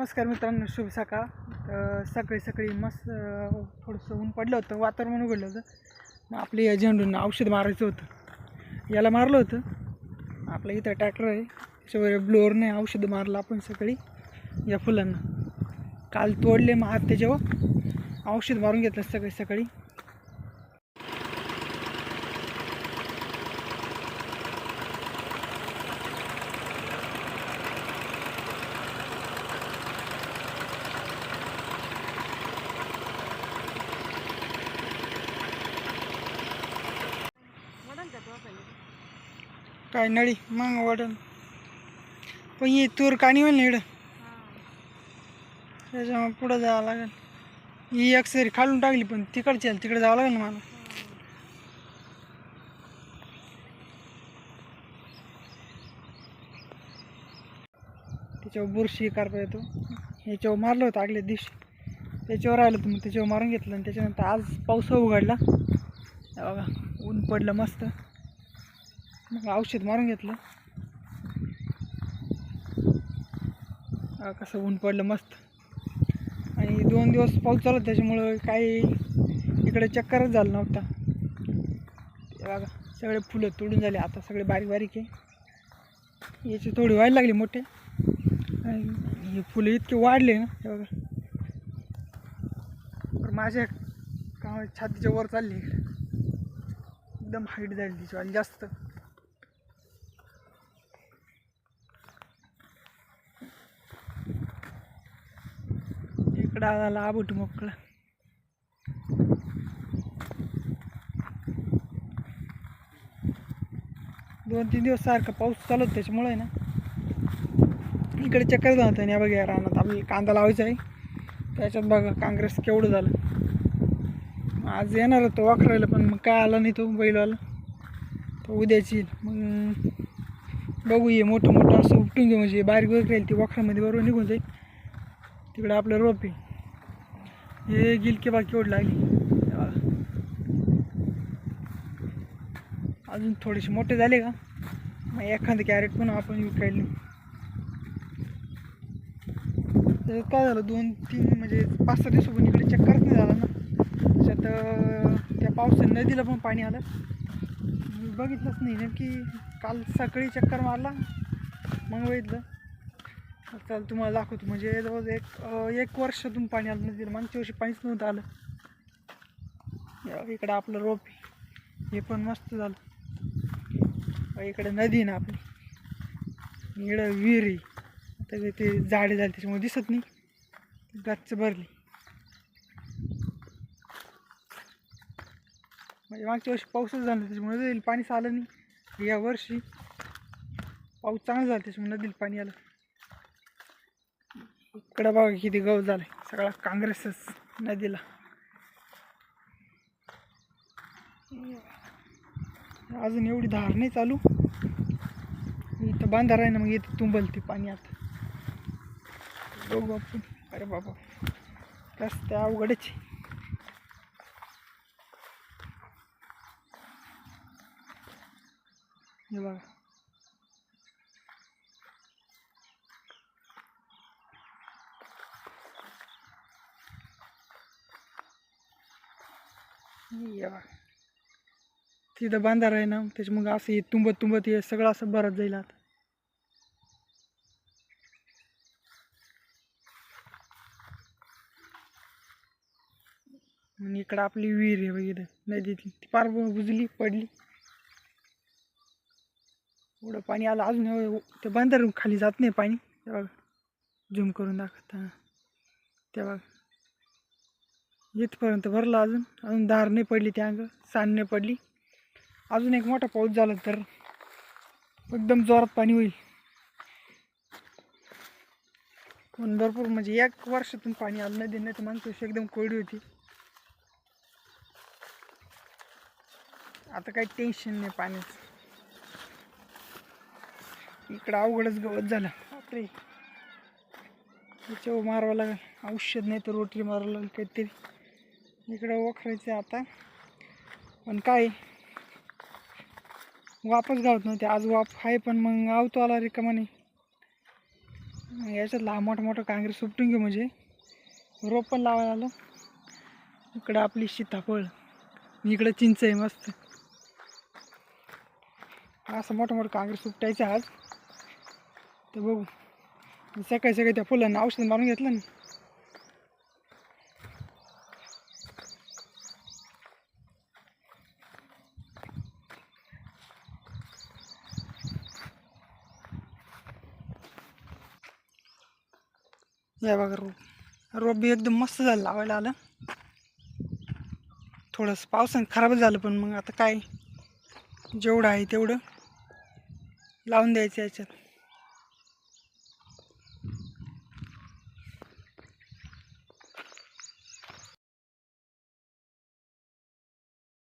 नमस्कार मित्रांनो शुभ सकाळ. तर सकाळी सकाळी मस्त थोडंसं ऊन पडलं होतं वातावरण उघडलं होतं. मग आपले या झेंडूंना औषध मारायचं होतं. याला मारलं होतं. आपलं इथं ट्रॅक्टर आहे. त्याच्यावर ब्लोअरने औषध मारलं आपण सकाळी या फुलांना. काल तोडले मग आज त्याच्यावर औषध मारून घेतलं सकाळी सकाळी. काय नळी मग वाटण पण ही तूर काणी होईल ना इकडं? त्याच्यामुळे पुढं जावं लागेल. ही एक सरी खालून टाकली पण तिकडची आली तिकडे जावं लागेल ना मला. त्याच्यावर बुरशी करता येतो. ह्याच्यावर मारलं होतं आगल्या दिवशी. त्याच्यावर आलं होतं मग त्याच्यावर मारून घेतलं आणि त्याच्यानंतर आज पाऊस उघडला. बघा ऊन पडलं मस्त. मग औषध मारून घेतलं. कसं ऊन पडलं मस्त. आणि दोन दिवस पाऊस चालू त्याच्यामुळं काही इकडे चक्करच झालं नव्हता. बघा सगळे फुलं तोडून झाले. आता सगळे बारीक बारीक आहे. याची थोडी व्हायला लागली मोठे. आणि हे फुलं इतके वाढले ना हे बघा. तर माझ्या का छातीच्या वर चालली. इकडे एकदम हाईट झाली तिची आणि जास्त. इकडं आला आबट मोकळा. दोन तीन दिवस सारखा पाऊस चालू होता त्याच्यामुळे आहे ना. इकडे चक्कर जात आहे या बघा या रानात आपल्याला कांदा लावायचा आहे. त्याच्यात बघा काँग्रेस केवढं झालं. आज येणार तो वाखरायला पण मग काय आला नाही तो बैलवाला. तो उद्याच येईल. मग बघू ये मोठं मोठं असं उपटून घेऊ म्हणजे बारीक वगैरे राहील ती वाखरामध्ये बरोबर निघून जाईल. तिकडे आपलं रोप आहे. हे गिलके बाकी ओढ लागली. अजून थोडेसे मोठे झाले का? मग एखादं कॅरेट पण आपण विकायला नेऊ. काय झालं दोन तीन म्हणजे पाच सहा दिवसापून इकडे चक्करच नाही झाला ना. त्याच्यात त्या पावसाने नदीला पण पाणी आलं. मी बघितलंच नाही नेमकी काल सकाळी चक्कर मारला मग बघितलं चल तुम्हाला दाखवतो. म्हणजे जवळ एक एक वर्षातून पाणी आलं नदीला. मागच्या वर्षी पाणीच नव्हतं आलं. इकडं आपलं रोप हे पण मस्त झालं. इकडे नदी आहे ना आपली. इकडं विहिरी आता ते झाडे झाले त्याच्यामुळे दिसत नाही. गच्च भरली. म्हणजे मागच्या वर्षी पाऊसच झाला त्याच्यामुळे नदीला पाणीच आलं नाही. या वर्षी पाऊस चांगला झाला त्याच्यामुळे नदीला पाणी आलं. इकडं बघा किती गव झालं सगळा काँग्रेसच नदीला. अजून एवढी धार नाही चालू. इथं बांधार आहे ना मग इथं तुंबल ते पाणी आता. बघू आपण. अरे बाबा. रस्ते अवघडच आहे. हे बघा. तिथं बांधार आहे ना त्याच्या मग असं हे तुंबत तुंबत हे सगळं असं भरत जाईल आता. आणि इकडं आपली विहीर आहे वगैरे नदीतली. ती पार बुजली पडली. एवढं पाणी आलं अजून एवढं ते बांधार खाली जात नाही पाणी. तेव्हा झूम करून दाखवता. तेव्हा इथपर्यंत भरलं अजून. अजून धार नाही पडली त्या अंग सांड नाही पडली. अजून एक मोठा पाऊस झाला तर एकदम जोरात पाणी होईल. पण भरपूर म्हणजे एक वर्षातून पाणी आलं नाही देण्यात माणसं एकदम कोरडी होती. आता काही टेन्शन नाही पाण्याचं. इकडं अवघडच गवत झालं. बापरे. त्याच्यावर मारावं लागेल. औषध नाही तर रोटरी मारावं लागेल काहीतरी. इकडं वखरायचं आता. पण काय? वापस गावत नव्हते. आज वाप आहे पण मग आवतो आला रिकामाने नाही याच्यात लहान मोठं मोठं कांग्रेस सुपटून घेऊ म्हणजे. रोप पण लावायला आलं. इकडं आपली सीताफळ. इकडं चिंच आहे मस्त. असं मोठं मोठं कांग्रेस सुपटायचं आज. तर बघू. सकाळी सकाळी त्या फुलांना औषध मारून घेतलं ना. या बघा रोप. रोप बी एकदम मस्त झालं लावायला आलं. थोडंसं पावसानं खराबच झालं पण मग आता काय? जेवढं आहे तेवढं लावून द्यायचं याच्यात.